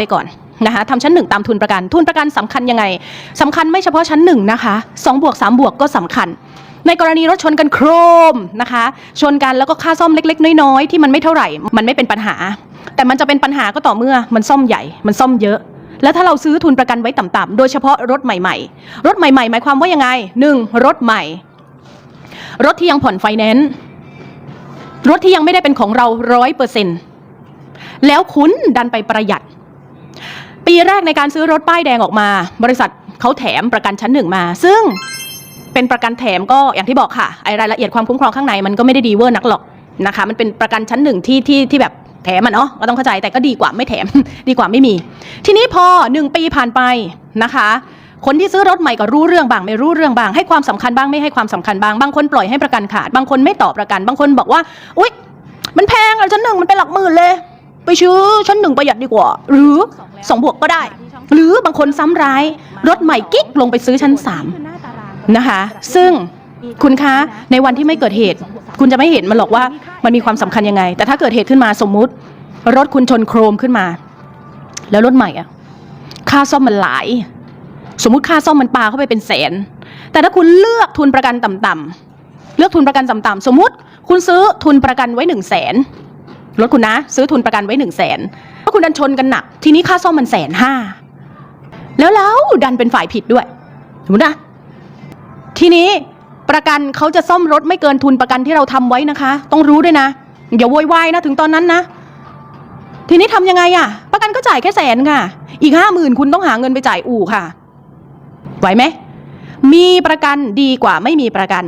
ไปก่อนนะคะทำชั้นหนึ่งตามทุนประกัน ทุนประกันสำคัญยังไงสำคัญไม่เฉพาะชั้นหนึ่งนะคะสองบวกสามบวกก็สำคัญ ในกรณีรถชนกันโครมนะคะ ชนกันแล้วก็ค่าซ่อมเล็ก ๆ น้อยๆที่มันไม่เท่าไหร่ มันไม่เป็นปัญหา แต่มันจะเป็นปัญหาก็ต่อเมื่อมันซ่อมใหญ่ มันซ่อมเยอะ แล้วถ้าเราซื้อทุนประกันไว้ต่ำๆโดยเฉพาะรถใหม่ ๆ รถใหม่ๆ หมายความว่ายังไงหนึ่งรถใหม่ รถที่ยังผ่อนไฟแนนซ์รถที่ยังไม่ได้เป็นของเราร้อยเปอร์เซ็นแล้วคุณดันไปประหยัด ปีแรกในการซื้อรถป้ายแดงออกมา บริษัทเขาแถมประกันชั้นหนึ่งมา ซึ่งเป็นประกันแถมก็อย่างที่บอกค่ะไอรายละเอียดความคุ้มครองข้างในมันก็ไม่ได้ดีเวอร์นักหรอกนะคะมันเป็นประกันชั้นหนึ่งที่ที่ที่แบบแถมมันเนาะก็ต้องเข้าใจแต่ก็ดีกว่าไม่แถม ดีกว่าไม่มี ทีนี้พอหนึ่งปีผ่านไปนะคะ คนที่ซื้อรถใหม่ก็รู้เรื่องบางไม่รู้เรื่องบาง ให้ความสำคัญบ้างไม่ให้ความสำคัญบ้างบางคนปล่อยให้ประกันขาด บางคนไม่ต่อประกัน บางคนบอกว่า อุ๊ย มันแพงอะชั้นหนึ่งมันเป็นหลักหมื่นเลย ไปซื้อชั้นหนึ่งประหยัดดีกว่า หรือสองบวกก็ได้ หรือบางคนซ้ำร้าย รถใหม่กิ๊กลงไปซื้อชั้นสามนะคะ ซึ่งคุณคะในวันที่ไม่เกิดเหตุ คุณจะไม่เห็นมันหรอกว่ามันมีความสำคัญยังไง แต่ถ้าเกิดเหตุขึ้นมาสมมุติ รถคุณชนโครมขึ้นมา แล้วรถใหม่อะค่าซ่อมมันหลาย สมมุติค่าซ่อมมันปาเข้าไปเป็นแสน แต่ถ้าคุณเลือกทุนประกันต่ำๆเลือกทุนประกันต่ำๆสมมุติ คุณซื้อทุนประกันไว้หนึ่งแสน รถคุณนะ ซื้อทุนประกันไว้หนึ่งแสนถ้าคุณดันชนกันหนัก ทีนี้ค่าซ่อมมันแสนห้าแล้วเราดันเป็นฝ่ายผิดด้วยสมมตินะทีนี้ประกันเขาจะซ่อมรถไม่เกินทุนประกันที่เราทำไว้นะคะ ต้องรู้ด้วยนะอย่าโวยวายนะถึงตอนนั้นนะ ทีนี้ทำยังไงอะประกันก็จ่ายแค่แสนค่ะ อีกห้าหมื่นคุณต้องหาเงินไปจ่ายอู่ค่ะไหวไหมมีประกันดีกว่าไม่มีประกัน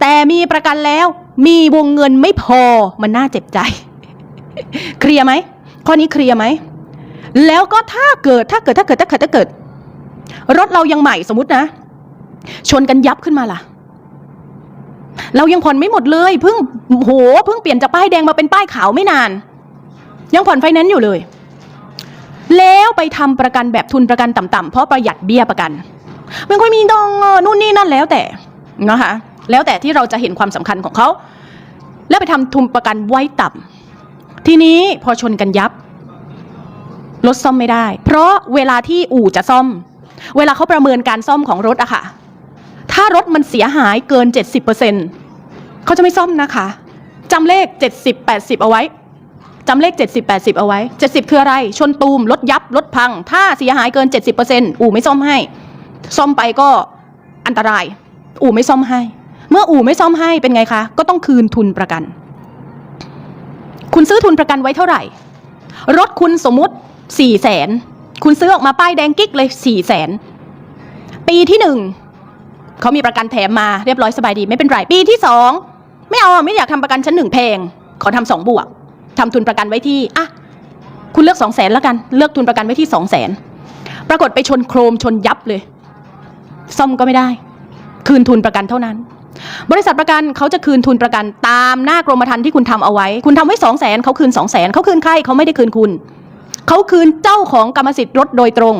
แต่มีประกันแล้ว มีวงเงินไม่พอมันน่าเจ็บใจ เคลียร์ไหมข้อนี้เคลียร์ไหมแล้วก็ถ้าเกิดถ้าเกิดถ้าเกิดถ้าเกิดถ้าเกิด รถเรายังใหม่สมมตินะ ชนกันยับขึ้นมาล่ะ เรายังผ่อนไม่หมดเลยเพิ่งโหเพิ่งเปลี่ยนจากป้ายแดงมาเป็นป้ายขาวไม่นาน ยังผ่อนไฟแนนซ์อยู่เลย แล้วไปทำประกันแบบทุนประกันต่ำๆเพราะประหยัดเบี้ยประกันไม่ค่อยมีดองนู่นนี่นั่นแล้วแต่นะคะแล้วแต่ที่เราจะเห็นความสำคัญของเขา แล้วไปทำทุนประกันไว้ต่ำ ทีนี้พอชนกันยับ รถซ่อมไม่ได้ เพราะเวลาที่อู่จะซ่อม เวลาเขาประเมินการซ่อมของรถอะค่ะ ถ้ารถมันเสียหายเกิน 70%เปอร์เซ็นเขาจะไม่ซ่อมนะคะจำเลข 70 80 เอาไว้จำเลข 70 80 เอาไว้ 70 คืออะไร ชนตูมรถยับรถพัง ถ้าเสียหายเกิน 70%อู่ไม่ซ่อมให้ ซ่อมไปก็อันตราย อู่ไม่ซ่อมให้ เมื่ออู่ไม่ซ่อมให้เป็นไงคะ ก็ต้องคืนทุนประกัน คุณซื้อทุนประกันไว้เท่าไหร่ รถคุณสมมุติ4แสนคุณซื้อออกมาป้ายแดงกิ๊กเลย4แสนปีที่หนึ่งเขามีประกันแถมมาเรียบร้อยสบายดีไม่เป็นไรปีที่สองไม่เอาไม่อยากทำประกันชั้นหนึ่งแพงขอทำสองบวกทำทุนประกันไว้ที่อะคุณเลือกสองแสนแล้วกันเลือกทุนประกันไว้ที่สองแสนปรากฏไปชนโครมชนยับเลย ซ่อมก็ไม่ได้ คืนทุนประกันเท่านั้น บริษัทประกันเขาจะคืนทุนประกันตามหน้ากรมธรรม์ที่คุณทำเอาไว้ คุณทำไว้สองแสนเขาคืนสองแสนเขาคืนใครเขาไม่ได้คืนคุณ เขาคืนเจ้าของกรรมสิทธิ์รถโดยตรง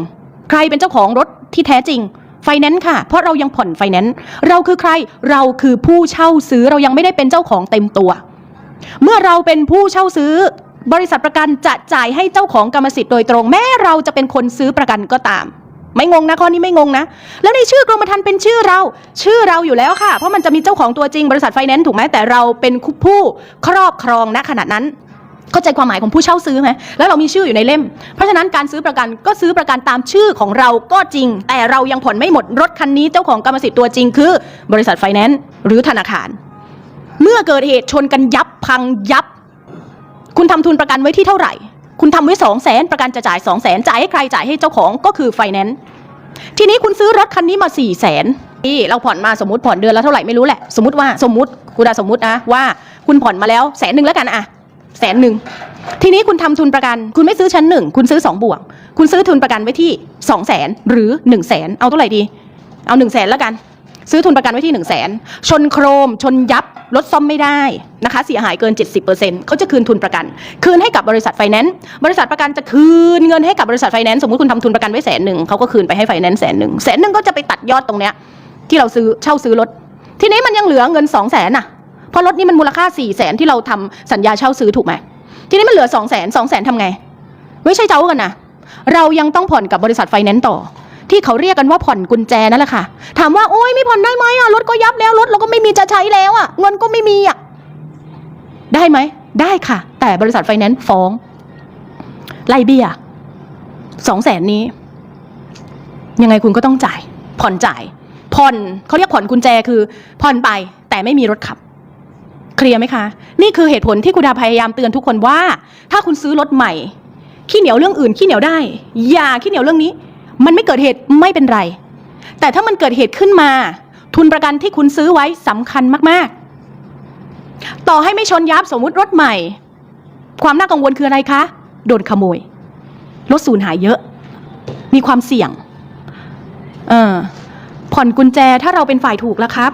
ใครเป็นเจ้าของรถที่แท้จริงไฟแนนซ์ค่ะ เพราะเรายังผ่อนไฟแนนซ์เราคือใครเราคือผู้เช่าซื้อเรายังไม่ได้เป็นเจ้าของเต็มตัว เมื่อเราเป็นผู้เช่าซื้อบริษัทประกันจะจ่ายให้เจ้าของกรรมสิทธิ์โดยตรง แม้เราจะเป็นคนซื้อประกันก็ตาม ไม่งงนะข้อนี้ไม่งงนะ แล้วในชื่อกรมธรรม์เป็นชื่อเรา ชื่อเราอยู่แล้วค่ะ เพราะมันจะมีเจ้าของตัวจริงบริษัทไฟแนนซ์ถูกไหมแต่เราเป็นผู้ครอบครองณขณะนั้นเข้าใจความหมายของผู้เช่าซื้อไหมแล้วเรามีชื่ออยู่ในเล่ม เพราะฉะนั้นการซื้อประกันก็ซื้อประกันตามชื่อของเราก็จริง แต่เรายังผ่อนไม่หมดรถคันนี้เจ้าของกรรมสิทธิ์ตัวจริง คือบริษัทไฟแนนซ์หรือธนาคาร เมื่อเกิดเหตุชนกันยับพังยับ คุณทำทุนประกันไว้ที่เท่าไหร่ คุณทำไว้สองแสนประกันจะจ่ายสองแสนจ่ายให้ใครจ่ายให้เจ้าของก็คือไฟแนนซ์ทีนี้คุณซื้อรถคันนี้มา4ี่แสนที่เราผ่อนมาสมมติผ่อนเดือนละเท่าไหร่ไม่รู้แหละ สมมติว่าสมมติคุณอาสมมตินะว่าคุณผ่อนมาแล้วแสนหนึ่งแล้วกันอะแสนหนึ่งทีนี้คุณทำทุนประกัน คุณไม่ซื้อชั้นหนึ่งคุณซื้อสองบวก คุณซื้อทุนประกันไว้ที่สองแสนหรือหนึ่งแสนเอาเท่าไหร่ดี เอาหนึ่งแสนแล้วกัน ซื้อทุนประกันไว้ที่1นึ่งแสนชนโครม ชนยับรถซ่อมไม่ได้นะคะ เสียหายเกิน 70%เขาจะคืนทุนประกัน คืนให้กับบริษัทไฟแนนซ์บริษัทประกันจะคืนเงินให้กับบริษัทไฟแนนซ์สมมติคุณทำทุนประกันไว้แสนหนึ่งเขาก็คืนไปให้ไฟแนนซ์แสนหนึ่งแสนหนึ่งก็จะไปตัดยอดตรงเนี้ยที่เราซื้อเช่าซื้อรถ ทีนี้มันยังเหลือเงิน2องแสนน่ะเพราะรถนี้มันมูลค่า4ี่แสนที่เราทำสัญญาเช่าซื้อถูกไหมทีนี้มันเหลือ2องแสนสองแสนทำไง ไม่ใช่เจ้ากันนะเรายังต้องผ่อนกับบริษัทไฟแนนซ์ต่อ ที่เขาเรียกกันว่าผ่อนกุญแจนั่นแหละค่ะ ถามว่าโอ๊ยไม่ผ่อนได้ไหมอะรถก็ยับแล้วรถเราก็ไม่มีจะใช้แล้วอะเงินก็ไม่มีอะได้ไหม ได้ค่ะ แต่บริษัทไฟแนนซ์ฟ้อง ไล่เบี้ยสองแสนนี้ ยังไงคุณก็ต้องจ่าย ผ่อนจ่าย ผ่อนเขาเรียกผ่อนกุญแจคือ ผ่อนไปแต่ไม่มีรถขับ เคลียร์ไหมคะ นี่คือเหตุผลที่คุณดาพยายามเตือนทุกคนว่า ถ้าคุณซื้อรถใหม่ ขี้เหนียวเรื่องอื่นขี้เหนียวได้ อย่าขี้เหนียวเรื่องนี้ มันไม่เกิดเหตุไม่เป็นไร แต่ถ้ามันเกิดเหตุขึ้นมา ทุนประกันที่คุณซื้อไว้สำคัญมากๆ ต่อให้ไม่ชนยับสมมุติรถใหม่ ความน่ากังวลคืออะไรคะ โดนขโมย รถสูญหายเยอะ มีความเสี่ยง เออผ่อนกุญแจถ้าเราเป็นฝ่ายถูกแล้วครับ